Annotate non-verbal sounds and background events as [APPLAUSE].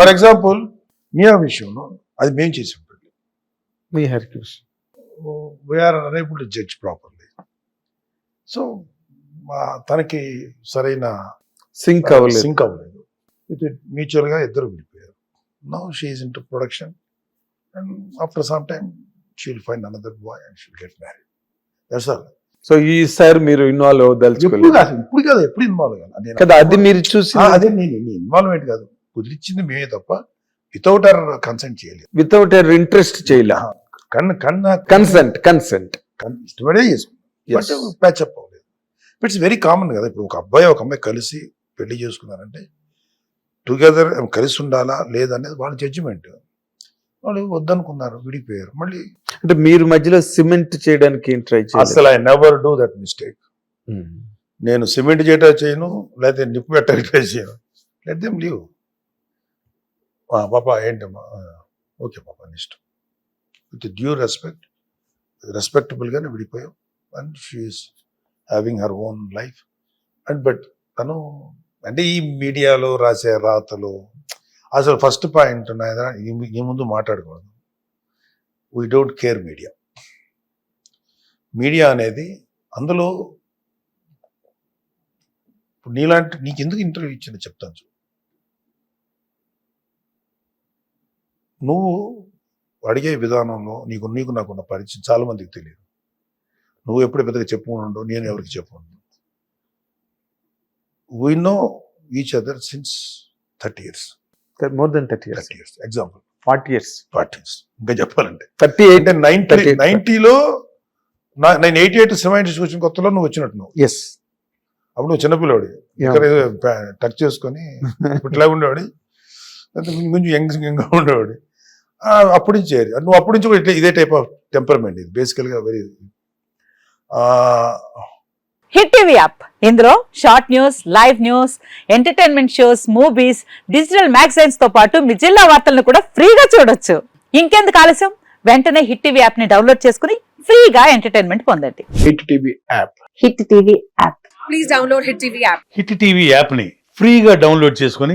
For example మియా విషయంలో అది మేము చేసాం మీ హెర్క్యూస్ we are unable to judge properly so తనకి సరైన సింక్ అవ్వలేదు. సింక్ అవ్వలేదు. ఇది మ్యూచువల్గా ఇద్దరు విడిపోయారు. Now she's into production and after some time she'll find another boy and she'll get married that's all so ఈసారి మీరు ఇన్వాల్వ్ అవ్వదలుచుకోలేదు. కాదు ఇప్పుడు కాదు ఎప్పుడు ఇన్వాల్వ్ కాదు అది మీరు చూసి అదే నేను ఇన్వాల్వ్మెంట్ కాదు. కుదిరిచ్చింది మేమే తప్ప వితౌట్ అవర్ కన్సెంట్ చేయలేదు. వితౌట్ ఎర్ ఇంట్రెస్ట్ చేయలే. కన్ను కన్సెంట్ కన్సెంట్ కన్- ఇష్టపడే చేసుకున్నాం ప్యాచప్ అవ్వలేదు. ఇట్స్ వెరీ కామన్ కదా ఇప్పుడు ఒక అబ్బాయి ఒక అమ్మాయి కలిసి పెళ్ళి చేసుకున్నారంటే టుగెదర్ కలిసి ఉండాలా లేదనేది వాళ్ళ జడ్జిమెంట్ వాళ్ళు వద్దనుకున్నారు విడిపోయారు మళ్ళీ అంటే మీరు మధ్యలో సిమెంట్ చేయడానికి ట్రై అసలు I never do that mistake నేను సిమెంట్ చేయటం చేయను లేకపోతే నిప్పు పెట్ట ట్రై చేయను. లెట్ దెమ్ లీవ్ పాప ఏంటమ్మా ఓకే పాప నీ ఇష్టం. విత్ డ్యూ రెస్పెక్ట్ రెస్పెక్టబుల్గానే విడిపోయాం. And she's having her own life and but తను అంటే ఈ మీడియాలో రాసే రాతలు అసలు ఫస్ట్ పాయింట్ ఈ ముందు మాట్లాడకూడదు. We don't care media media అనేది అందులో ఇప్పుడు నీలాంటి నీకు ఎందుకు ఇంటర్వ్యూ ఇచ్చిందో చెప్తాను నువ్వు అడిగే విధానంలో నీకు నీకు నాకున్న పరిచయం చాలా మందికి తెలియదు. నువ్వు ఎప్పుడు పెద్దగా చెప్పుకుండవు నేను ఎవరికి చెప్పను we know each other since thirty years more than thirty years years example forty years forty years ఇంకా చెప్పాలంటే. థర్టీ ఎయిట్ అంటే నైన్టీ 38. నైన్టీలో నేను ఎయిటీ ఎయిట్ ఇండస్ట్రీ వచ్చిన కొత్తలో నువ్వు వచ్చినట్టు నువ్వు. ఎస్ అప్పుడు నువ్వు చిన్నపిల్లవాడి ఇక్కడ టచ్ చేసుకొని [LAUGHS] ఇప్పుడు ఇట్లా ఉండేవాడి కొంచెం యంగ్ యంగ్ ఉండేవాడి అప్పటి నుంచి చేరి నువ్వు అప్పటి నుంచి కూడా ఇట్లా ఇదే టైప్ ఆఫ్ టెంపర్మెంట్ ఇది. బేసికల్గా వెరీ హిట్ టీవీ యాప్. ఇందులో short news live news entertainment shows movies digital మ్యాగజైన్స్తో పాటు మీ జిల్లా వార్తలను కూడా ఫ్రీగా చూడొచ్చు. ఇంకెందుకు ఆలస్యం? వెంటనే హిట్ టీవీ యాప్ని డౌన్లోడ్ చేసుకుని ఫ్రీగా ఎంటర్టైన్మెంట్ పొందండి. Hit TV app. Hit TV app. Please download Hit TV app. Hit TV యాప్ని ఫ్రీగా డౌన్లోడ్ చేసుకొని